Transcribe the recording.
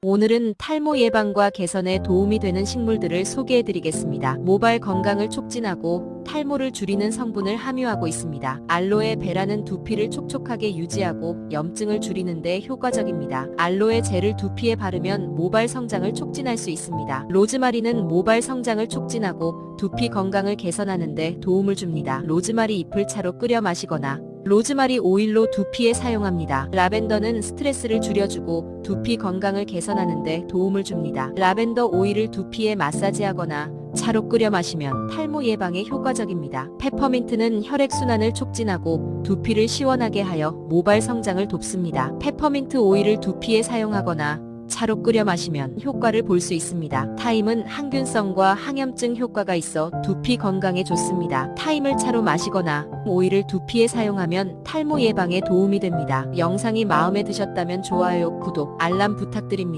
오늘은 탈모 예방과 개선에 도움이 되는 식물들을 소개해 드리겠습니다. 모발 건강을 촉진하고 탈모를 줄이는 성분을 함유하고 있습니다. 알로에 베라는 두피를 촉촉하게 유지하고 염증을 줄이는 데 효과적입니다. 알로에 젤을 두피에 바르면 모발 성장을 촉진할 수 있습니다. 로즈마리는 모발 성장을 촉진하고 두피 건강을 개선하는 데 도움을 줍니다. 로즈마리 잎을 차로 끓여 마시거나 로즈마리 오일로 두피에 사용합니다. 라벤더는 스트레스를 줄여주고 두피 건강을 개선하는 데 도움을 줍니다. 라벤더 오일을 두피에 마사지하거나 차로 끓여 마시면 탈모 예방에 효과적입니다. 페퍼민트는 혈액순환을 촉진하고 두피를 시원하게 하여 모발 성장을 돕습니다. 페퍼민트 오일을 두피에 사용하거나 차로 끓여 마시면 효과를 볼 수 있습니다. 타임은 항균성과 항염증 효과가 있어 두피 건강에 좋습니다. 타임을 차로 마시거나 오일을 두피에 사용하면 탈모 예방에 도움이 됩니다. 영상이 마음에 드셨다면 좋아요, 구독, 알람 부탁드립니다.